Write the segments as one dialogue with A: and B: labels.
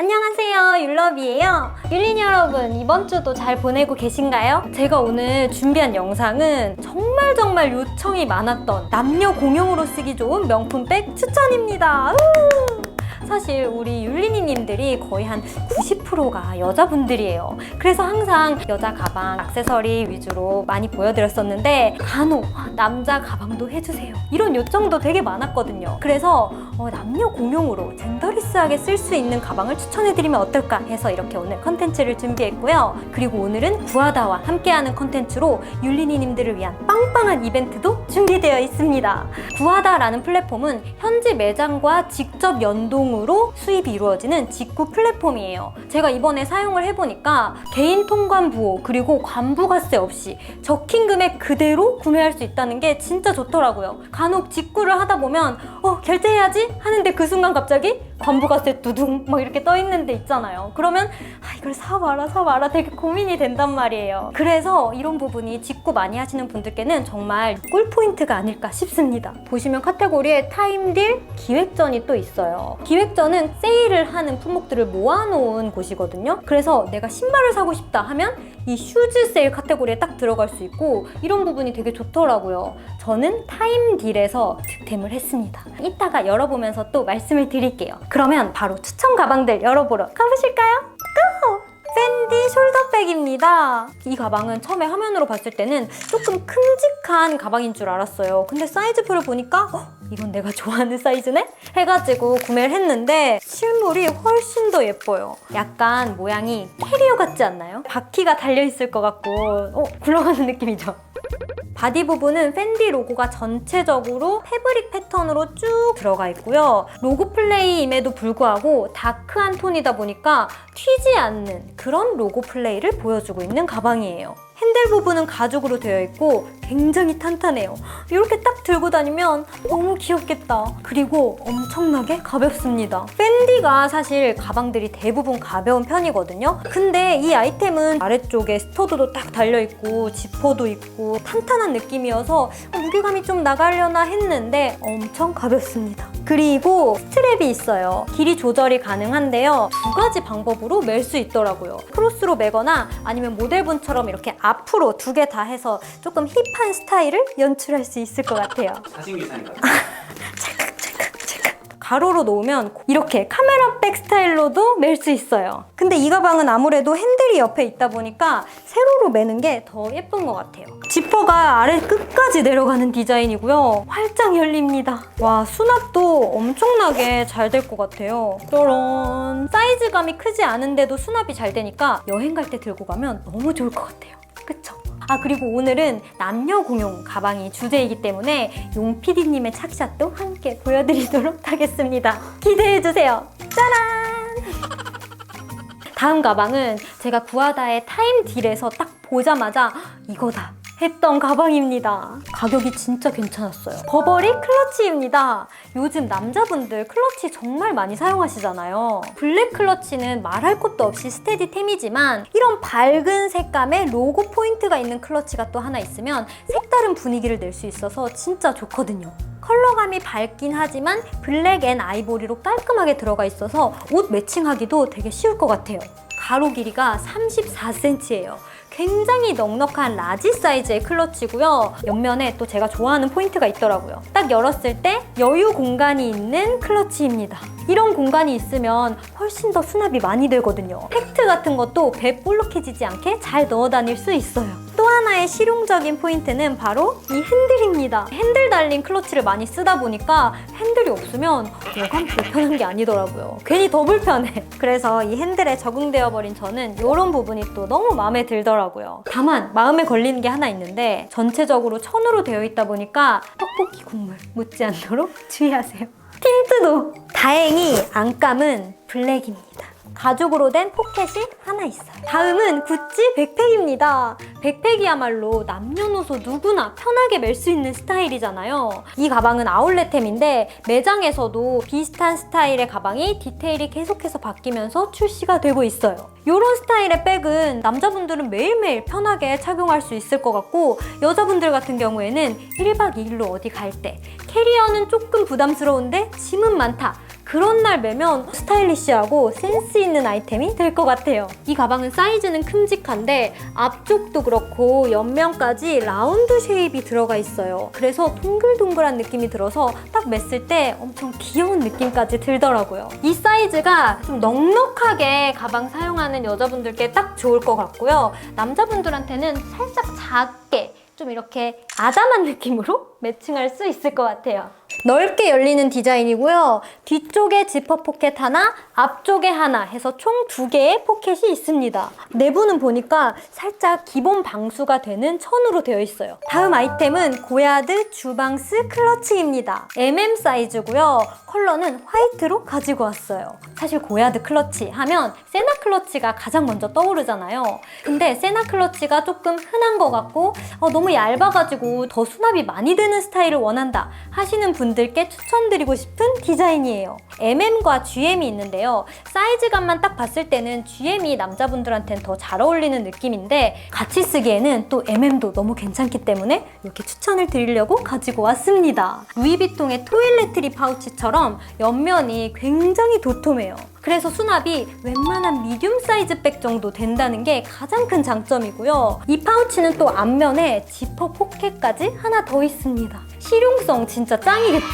A: 안녕하세요 율럽이에요 율린 여러분 이번 주도 잘 보내고 계신가요? 제가 오늘 준비한 영상은 정말 정말 요청이 많았던 남녀 공용으로 쓰기 좋은 명품백 추천입니다 우! 사실 우리 율리니님들이 거의 한 90%가 여자분들이에요. 그래서 항상 여자 가방, 액세서리 위주로 많이 보여드렸었는데 간혹 남자 가방도 해주세요. 이런 요청도 되게 많았거든요. 그래서 어, 남녀 공용으로 젠더리스하게 쓸 수 있는 가방을 추천해드리면 어떨까 해서 이렇게 오늘 컨텐츠를 준비했고요. 그리고 오늘은 구하다와 함께하는 컨텐츠로 율리니님들을 위한 빵빵한 이벤트도 준비되어 있습니다. 구하다라는 플랫폼은 현지 매장과 직접 연동으로 수입이 이루어지는 직구 플랫폼이에요. 제가 이번에 사용을 해보니까 개인 통관 부호 그리고 관부가세 없이 적힌 금액 그대로 구매할 수 있다는 게 진짜 좋더라고요. 간혹 직구를 하다 보면 어 결제해야지 하는데 그 순간 갑자기 관부가세 두둥 막 이렇게 떠 있는 데 있잖아요. 그러면 아 이걸 사봐라 사봐라 되게 고민이 된단 말이에요. 그래서 이런 부분이 직구 많이 하시는 분들께는 정말 꿀 포인트가 아닐까 싶습니다. 보시면 카테고리에 타임딜 기획전이 또 있어요. 기획전은 세일을 하는 품목들을 모아놓은 곳이거든요. 그래서 내가 신발을 사고 싶다 하면 이 슈즈 세일 카테고리에 딱 들어갈 수 있고 이런 부분이 되게 좋더라고요. 저는 타임딜에서 득템을 했습니다. 이따가 열어보면서 또 말씀을 드릴게요. 그러면 바로 추천 가방들 열어보러 가보실까요? 고! 팬디 숄더백입니다. 이 가방은 처음에 화면으로 봤을 때는 조금 큼직한 가방인 줄 알았어요. 근데 사이즈표를 보니까 어, 이건 내가 좋아하는 사이즈네? 해가지고 구매를 했는데 실물이 훨씬 더 예뻐요. 약간 모양이 캐리어 같지 않나요? 바퀴가 달려있을 것 같고 어, 굴러가는 느낌이죠? 바디 부분은 팬디 로고가 전체적으로 패브릭 패턴으로 쭉 들어가 있고요. 로고 플레이임에도 불구하고 다크한 톤이다 보니까 튀지 않는 그런 로고 플레이를 보여주고 있는 가방이에요. 핸들 부분은 가죽으로 되어 있고 굉장히 탄탄해요. 이렇게 딱 들고 다니면 너무 귀엽겠다. 그리고 엄청나게 가볍습니다. 팬디가 사실 가방들이 대부분 가벼운 편이거든요. 근데 이 아이템은 아래쪽에 스터드도 딱 달려있고 지퍼도 있고 탄탄한 느낌이어서 무게감이 좀 나가려나 했는데 엄청 가볍습니다. 그리고 스트랩이 있어요. 길이 조절이 가능한데요. 두 가지 방법으로 멜 수 있더라고요. 크로스로 매거나 아니면 모델분처럼 이렇게 앞으로 두 개 다 해서 조금 힙한 스타일을 연출할 수 있을 것 같아요.
B: 사진기사님 같은
A: 가로로 놓으면 이렇게 카메라백 스타일로도 멜 수 있어요. 근데 이 가방은 아무래도 핸들이 옆에 있다 보니까 세로로 매는 게 더 예쁜 것 같아요. 지퍼가 아래 끝까지 내려가는 디자인이고요. 활짝 열립니다. 와, 수납도 엄청나게 잘 될 것 같아요. 짜란. 사이즈감이 크지 않은데도 수납이 잘 되니까 여행 갈 때 들고 가면 너무 좋을 것 같아요. 그쵸? 아 그리고 오늘은 남녀 공용 가방이 주제이기 때문에 용 PD님의 착샷도 함께 보여드리도록 하겠습니다. 기대해주세요. 짜란! 다음 가방은 제가 구하다의 타임 딜에서 딱 보자마자 이거다 했던 가방입니다. 가격이 진짜 괜찮았어요. 버버리 클러치입니다. 요즘 남자분들 클러치 정말 많이 사용하시잖아요. 블랙 클러치는 말할 것도 없이 스테디템이지만 이런 밝은 색감의 로고 포인트가 있는 클러치가 또 하나 있으면 색다른 분위기를 낼 수 있어서 진짜 좋거든요. 컬러감이 밝긴 하지만 블랙 앤 아이보리로 깔끔하게 들어가 있어서 옷 매칭하기도 되게 쉬울 것 같아요. 가로 길이가 34cm예요. 굉장히 넉넉한 라지 사이즈의 클러치고요. 옆면에 또 제가 좋아하는 포인트가 있더라고요. 딱 열었을 때 여유 공간이 있는 클러치입니다. 이런 공간이 있으면 훨씬 더 수납이 많이 되거든요. 팩트 같은 것도 배 볼록해지지 않게 잘 넣어 다닐 수 있어요. 또 하나의 실용적인 포인트는 바로 이 핸들입니다. 핸들 달린 클러치를 많이 쓰다 보니까 핸들이 없으면 여간 불편한 게 아니더라고요. 괜히 더 불편해. 그래서 이 핸들에 적응되어 버린 저는 이런 부분이 또 너무 마음에 들더라고요. 다만 마음에 걸리는 게 하나 있는데 전체적으로 천으로 되어 있다 보니까 떡볶이 국물 묻지 않도록 주의하세요. 틴트도 다행히 안감은 블랙입니다. 가죽으로 된 포켓이 하나 있어요. 다음은 구찌 백팩입니다. 백팩이야말로 남녀노소 누구나 편하게 멜 수 있는 스타일이잖아요. 이 가방은 아울렛템인데 매장에서도 비슷한 스타일의 가방이 디테일이 계속해서 바뀌면서 출시가 되고 있어요. 이런 스타일의 백은 남자분들은 매일매일 편하게 착용할 수 있을 것 같고 여자분들 같은 경우에는 1박 2일로 어디 갈 때 캐리어는 조금 부담스러운데 짐은 많다. 그런 날 매면 스타일리시하고 센스 있는 아이템이 될 것 같아요. 이 가방은 사이즈는 큼직한데 앞쪽도 그렇고 옆면까지 라운드 쉐입이 들어가 있어요. 그래서 동글동글한 느낌이 들어서 딱 맸을 때 엄청 귀여운 느낌까지 들더라고요. 이 사이즈가 좀 넉넉하게 가방 사용하는 여자분들께 딱 좋을 것 같고요. 남자분들한테는 살짝 작게 좀 이렇게 아담한 느낌으로 매칭할 수 있을 것 같아요. 넓게 열리는 디자인이고요. 뒤쪽에 지퍼 포켓 하나, 앞쪽에 하나 해서 총 두 개의 포켓이 있습니다. 내부는 보니까 살짝 기본 방수가 되는 천으로 되어 있어요. 다음 아이템은 고야드 주방스 클러치입니다. MM 사이즈고요. 컬러는 화이트로 가지고 왔어요. 사실 고야드 클러치 하면 세나 클러치가 가장 먼저 떠오르잖아요. 근데 세나 클러치가 조금 흔한 것 같고 어, 너무 얇아가지고 더 수납이 많이 되는 스타일을 원한다 하시는 분들께 추천드리고 싶은 디자인이에요. MM과 GM이 있는데요. 사이즈감만 딱 봤을 때는 GM이 남자분들한테는 더 잘 어울리는 느낌인데 같이 쓰기에는 또 MM도 너무 괜찮기 때문에 이렇게 추천을 드리려고 가지고 왔습니다. 루이비통의 토일레트리 파우치처럼 옆면이 굉장히 도톰해요. 그래서 수납이 웬만한 미디움 사이즈 백 정도 된다는 게 가장 큰 장점이고요. 이 파우치는 또 앞면에 지퍼 포켓까지 하나 더 있습니다. 실용성 진짜 짱이겠죠.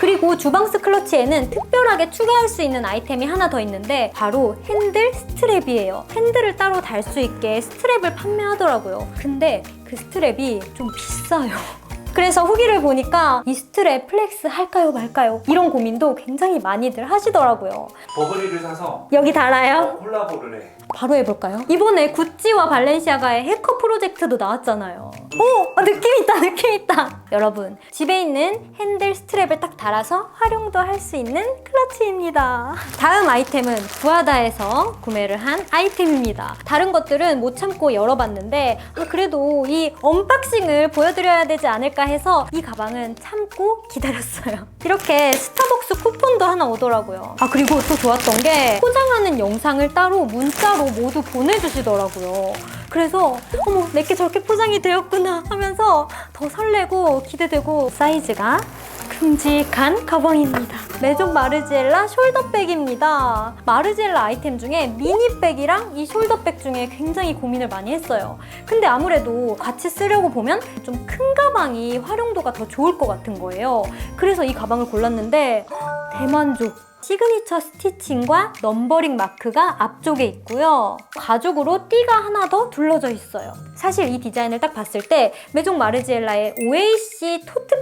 A: 그리고 주방스 클러치에는 특별하게 추가할 수 있는 아이템이 하나 더 있는데 바로 핸들 스트랩이에요. 핸들을 따로 달 수 있게 스트랩을 판매하더라고요. 근데 그 스트랩이 좀 비싸요. 그래서 후기를 보니까 이 스트랩 플렉스 할까요 말까요? 이런 고민도 굉장히 많이들 하시더라고요.
B: 버버리를 사서
A: 여기 달아요?
B: 콜라보를 해.
A: 바로 해볼까요? 이번에 구찌와 발렌시아가의 해커 프로젝트도 나왔잖아요. 오! 어, 느낌 있다, 느낌 있다! 여러분, 집에 있는 핸들 스트랩을 딱 달아서 활용도 할 수 있는 클러치입니다. 다음 아이템은 부하다에서 구매를 한 아이템입니다. 다른 것들은 못 참고 열어봤는데, 아, 그래도 이 언박싱을 보여드려야 되지 않을까 해서 이 가방은 참고 기다렸어요. 이렇게 스타벅스 쿠폰도 하나 오더라고요. 아, 그리고 또 좋았던 게 포장하는 영상을 따로 문자로 모두 보내주시더라고요. 그래서 어머 내게 저렇게 포장이 되었구나 하면서 더 설레고 기대되고 사이즈가 큼직한 가방입니다. 메종 마르지엘라 숄더백입니다. 마르지엘라 아이템 중에 미니백이랑 이 숄더백 중에 굉장히 고민을 많이 했어요. 근데 아무래도 같이 쓰려고 보면 좀 큰 가방이 활용도가 더 좋을 것 같은 거예요. 그래서 이 가방을 골랐는데 대만족. 시그니처 스티칭과 넘버링 마크가 앞쪽에 있고요. 가죽으로 띠가 하나 더 둘러져 있어요. 사실 이 디자인을 딱 봤을 때 메종 마르지엘라의 오에이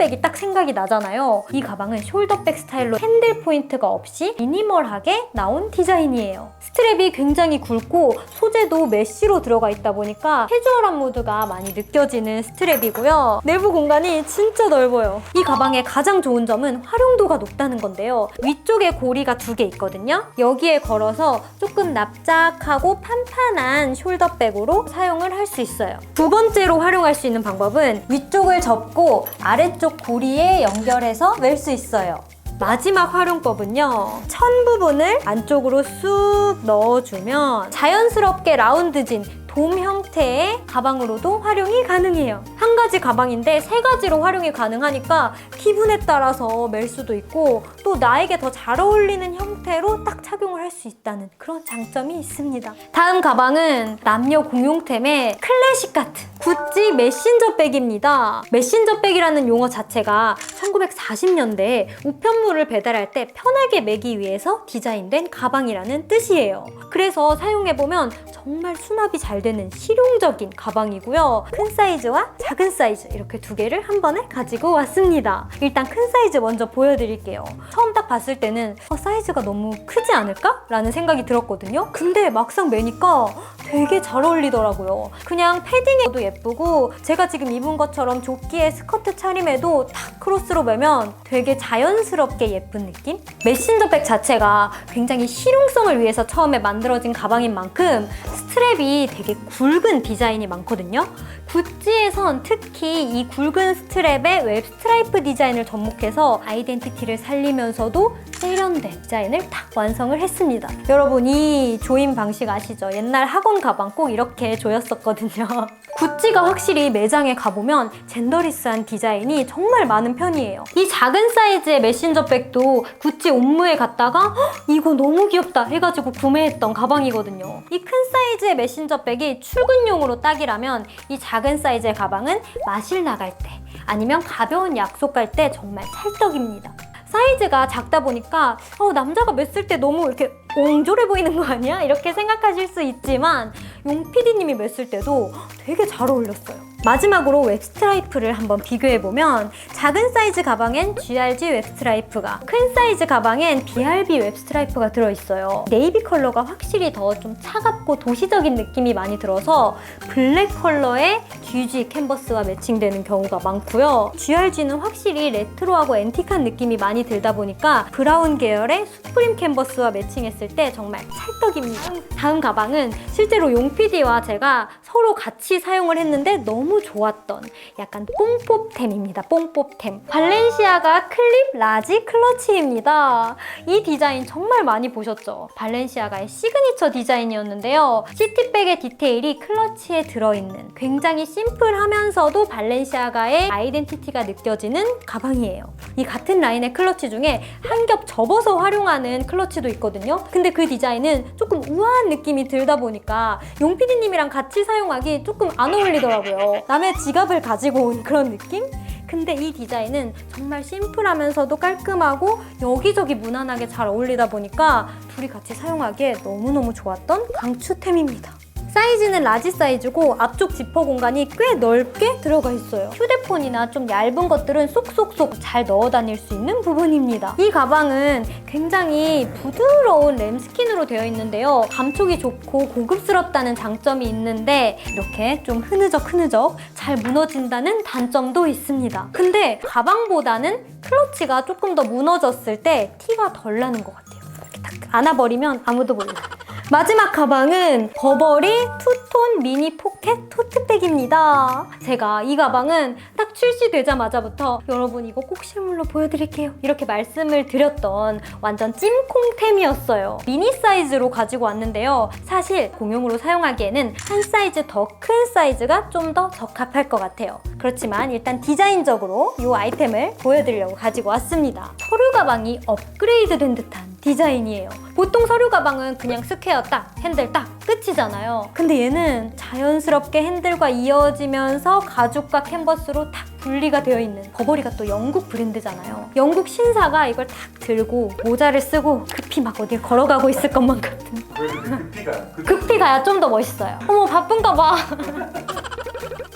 A: 시 토트백이 딱 생각이 나잖아요. 이 가방은 숄더백 스타일로 핸들 포인트가 없이 미니멀하게 나온 디자인이에요. 스트랩이 굉장히 굵고 소재도 메쉬로 들어가 있다 보니까 캐주얼한 무드가 많이 느껴지는 스트랩이고요. 내부 공간이 진짜 넓어요. 이 가방의 가장 좋은 점은 활용도가 높다는 건데요. 위쪽에 고리가 두 개 있거든요. 여기에 걸어서 조금 납작하고 판판한 숄더백으로 사용을 할 수 있어요. 두 번째로 활용할 수 있는 방법은 위쪽을 접고 아래쪽 고리에 연결해서 멜 수 있어요. 마지막 활용법은요. 천 부분을 안쪽으로 쑥 넣어주면 자연스럽게 라운드진 돔 형태의 가방으로도 활용이 가능해요. 한 가지 가방인데 세 가지로 활용이 가능하니까 기분에 따라서 멜 수도 있고 또 나에게 더 잘 어울리는 형태로 딱 착용을 할 수 있다는 그런 장점이 있습니다. 다음 가방은 남녀 공용템의 클래식 같은 구찌 메신저 백입니다. 메신저 백이라는 용어 자체가 1940년대에 우편물을 배달할 때 편하게 매기 위해서 디자인된 가방이라는 뜻이에요. 그래서 사용해보면 정말 수납이 잘 되는 실용적인 가방이고요. 큰 사이즈와 작은 사이즈 이렇게 두 개를 한 번에 가지고 왔습니다. 일단 큰 사이즈 먼저 보여드릴게요. 처음 딱 봤을 때는 어, 사이즈가 너무 크지 않을까? 라는 생각이 들었거든요. 근데 막상 매니까 되게 잘 어울리더라고요. 그냥 패딩에도 예쁘고 제가 지금 입은 것처럼 조끼에 스커트 차림에도 탁 크로스로 매면 되게 자연스럽게 예쁜 느낌? 메신저백 자체가 굉장히 실용성을 위해서 처음에 만들어진 가방인 만큼 스트랩이 되게 굵은 디자인이 많거든요. 구찌에선 특히 이 굵은 스트랩에 웹 스트라이프 디자인을 접목해서 아이덴티티를 살리면서도 세련된 디자인을 딱 완성을 했습니다. 여러분 이 조임 방식 아시죠? 옛날 학원 가방 꼭 이렇게 조였었거든요. 구찌가 확실히 매장에 가보면 젠더리스한 디자인이 정말 많은 편이에요. 이 작은 사이즈의 메신저 백도 구찌 옴무에 갔다가 "헉, 이거 너무 귀엽다 해가지고 구매했던 가방이거든요. 이 큰 사이즈의 메신저 백이 출근용으로 딱이라면 이 작은 사이즈의 가방은 마실 나갈 때 아니면 가벼운 약속 갈 때 정말 찰떡입니다. 사이즈가 작다 보니까 어, 남자가 맸을 때 너무 이렇게 옹졸해 보이는 거 아니야? 이렇게 생각하실 수 있지만 용 PD님이 맸을 때도 되게 잘 어울렸어요. 마지막으로 웹 스트라이프를 한번 비교해 보면 작은 사이즈 가방엔 GRG 웹 스트라이프가 큰 사이즈 가방엔 BRB 웹 스트라이프가 들어있어요. 네이비 컬러가 확실히 더 좀 차갑고 도시적인 느낌이 많이 들어서 블랙 컬러의 GG 캔버스와 매칭되는 경우가 많고요. GRG는 확실히 레트로하고 앤틱한 느낌이 많이 들다 보니까 브라운 계열의 수프림 캔버스와 매칭했을 때 정말 찰떡입니다. 다음 가방은 실제로 용 PD와 제가 서로 같이 사용을 했는데 너무 좋았던 약간 뽕뽀템입니다. 뽕뽀템. 발렌시아가 클립 라지 클러치입니다. 이 디자인 정말 많이 보셨죠? 발렌시아가의 시그니처 디자인이었는데요. 시티백의 디테일이 클러치에 들어있는 굉장히 심플하면서도 발렌시아가의 아이덴티티가 느껴지는 가방이에요. 이 같은 라인의 클러치 중에 한 겹 접어서 활용하는 클러치도 있거든요. 근데 그 디자인은 조금 우아한 느낌이 들다 보니까 용피디님이랑 같이 사용하기 조금 안 어울리더라고요. 남의 지갑을 가지고 온 그런 느낌? 근데 이 디자인은 정말 심플하면서도 깔끔하고 여기저기 무난하게 잘 어울리다 보니까 둘이 같이 사용하기에 너무너무 좋았던 강추템입니다. 사이즈는 라지 사이즈고 앞쪽 지퍼 공간이 꽤 넓게 들어가 있어요. 휴대폰이나 좀 얇은 것들은 쏙쏙쏙 잘 넣어 다닐 수 있는 부분입니다. 이 가방은 굉장히 부드러운 램스킨으로 되어 있는데요. 감촉이 좋고 고급스럽다는 장점이 있는데 이렇게 좀 흐느적 흐느적 잘 무너진다는 단점도 있습니다. 근데 가방보다는 클러치가 조금 더 무너졌을 때 티가 덜 나는 것 같아요. 이렇게 딱 안아버리면 아무도 몰라요. 마지막 가방은 버버리 투톤 미니 포켓 토트백입니다. 제가 이 가방은 딱 출시되자마자부터 여러분 이거 꼭 실물로 보여드릴게요. 이렇게 말씀을 드렸던 완전 찜콩템이었어요. 미니 사이즈로 가지고 왔는데요. 사실 공용으로 사용하기에는 한 사이즈 더 큰 사이즈가 좀 더 적합할 것 같아요. 그렇지만 일단 디자인적으로 이 아이템을 보여드리려고 가지고 왔습니다. 서류 가방이 업그레이드 된 듯한 디자인이에요. 보통 서류 가방은 그냥 스퀘어 딱, 핸들 딱 끝이잖아요. 근데 얘는 자연스럽게 핸들과 이어지면서 가죽과 캔버스로 딱 분리가 되어 있는 버버리가 또 영국 브랜드잖아요. 영국 신사가 이걸 딱 들고 모자를 쓰고 급히 막 어딜 걸어가고 있을 것만 같은
B: 왜 근데 급히가 급
A: 급히 가야 좀 더 멋있어요. 어머 바쁜가 봐.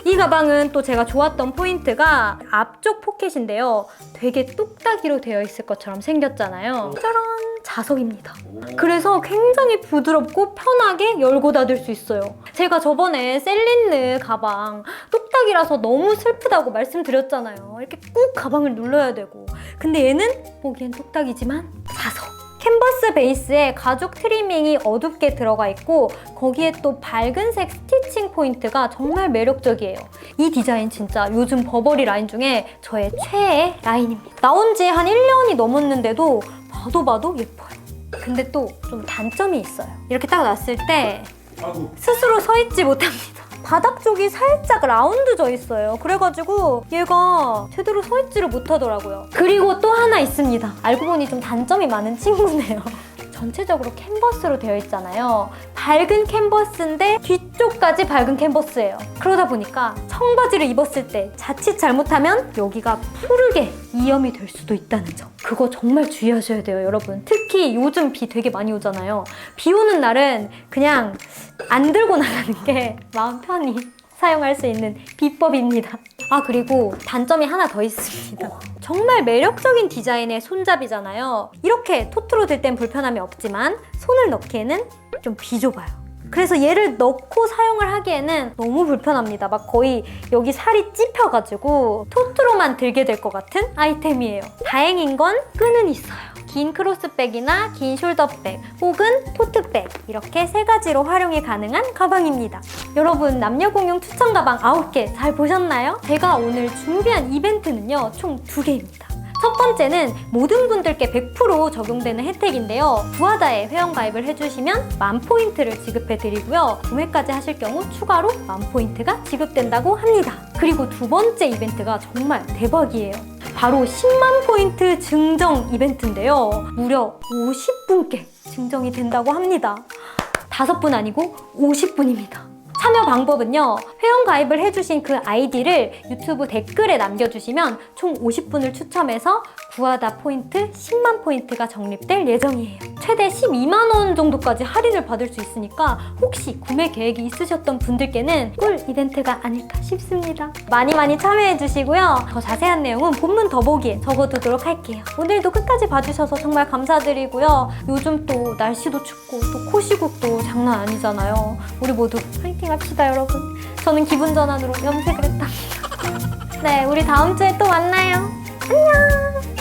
A: 이 가방은 또 제가 좋았던 포인트가 앞쪽 포켓인데요. 되게 뚝딱이로 되어 있을 것처럼 생겼잖아요. 짜란 자석입니다. 그래서 굉장히 부드럽고 편하게 열고 닫을 수 있어요. 제가 저번에 셀린느 가방 뚝딱이라서 너무 슬프다고 말씀드렸잖아요. 이렇게 꾹 가방을 눌러야 되고. 근데 얘는 보기엔 뚝딱이지만 자석. 캔버스 베이스에 가죽 트리밍이 어둡게 들어가 있고 거기에 또 밝은색 스티칭 포인트가 정말 매력적이에요. 이 디자인 진짜 요즘 버버리 라인 중에 저의 최애 라인입니다. 나온 지 한 1년이 넘었는데도 봐도 봐도 예뻐요. 근데 또 좀 단점이 있어요. 이렇게 딱 놨을 때 스스로 서 있지 못합니다. 바닥 쪽이 살짝 라운드 져 있어요. 그래가지고 얘가 제대로 서 있지를 못하더라고요. 그리고 또 하나 있습니다. 알고 보니 좀 단점이 많은 친구네요. 전체적으로 캔버스로 되어 있잖아요. 밝은 캔버스인데 뒤쪽까지 밝은 캔버스예요. 그러다 보니까 청바지를 입었을 때 자칫 잘못하면 여기가 푸르게 이염이 될 수도 있다는 점. 그거 정말 주의하셔야 돼요, 여러분. 특히 요즘 비 되게 많이 오잖아요. 비 오는 날은 그냥 안 들고 나가는 게 마음 편히 사용할 수 있는 비법입니다. 아, 그리고 단점이 하나 더 있습니다. 정말 매력적인 디자인의 손잡이잖아요. 이렇게 토트로 들 땐 불편함이 없지만 손을 넣기에는 좀 비좁아요. 그래서 얘를 넣고 사용을 하기에는 너무 불편합니다. 막 거의 여기 살이 찝혀가지고 토트로만 들게 될 것 같은 아이템이에요. 다행인 건 끈은 있어요. 긴 크로스백이나 긴 숄더백 혹은 토트백 이렇게 세 가지로 활용이 가능한 가방입니다. 여러분 남녀 공용 추천 가방 9개 잘 보셨나요? 제가 오늘 준비한 이벤트는요 총두 개입니다. 첫 번째는 모든 분들께 100% 적용되는 혜택인데요. 부하다에 회원가입을 해주시면 만 포인트를 지급해드리고요. 구매까지 하실 경우 추가로 만 포인트가 지급된다고 합니다. 그리고 두 번째 이벤트가 정말 대박이에요. 바로 10만 포인트 증정 이벤트인데요. 무려 50분께 증정이 된다고 합니다. 다섯 분 아니고 50분입니다. 참여 방법은요, 회원 가입을 해주신 그 아이디를 유튜브 댓글에 남겨주시면 총 50분을 추첨해서 구하다 포인트 10만 포인트가 적립될 예정이에요. 최대 12만 원 정도까지 할인을 받을 수 있으니까 혹시 구매 계획이 있으셨던 분들께는 꿀 이벤트가 아닐까 싶습니다. 많이 많이 참여해 주시고요. 더 자세한 내용은 본문 더보기에 적어두도록 할게요. 오늘도 끝까지 봐주셔서 정말 감사드리고요. 요즘 또 날씨도 춥고 또 코시국도 장난 아니잖아요. 우리 모두 파이팅 합시다, 여러분. 저는 기분 전환으로 염색을 했답니다. 네, 우리 다음 주에 또 만나요. 안녕!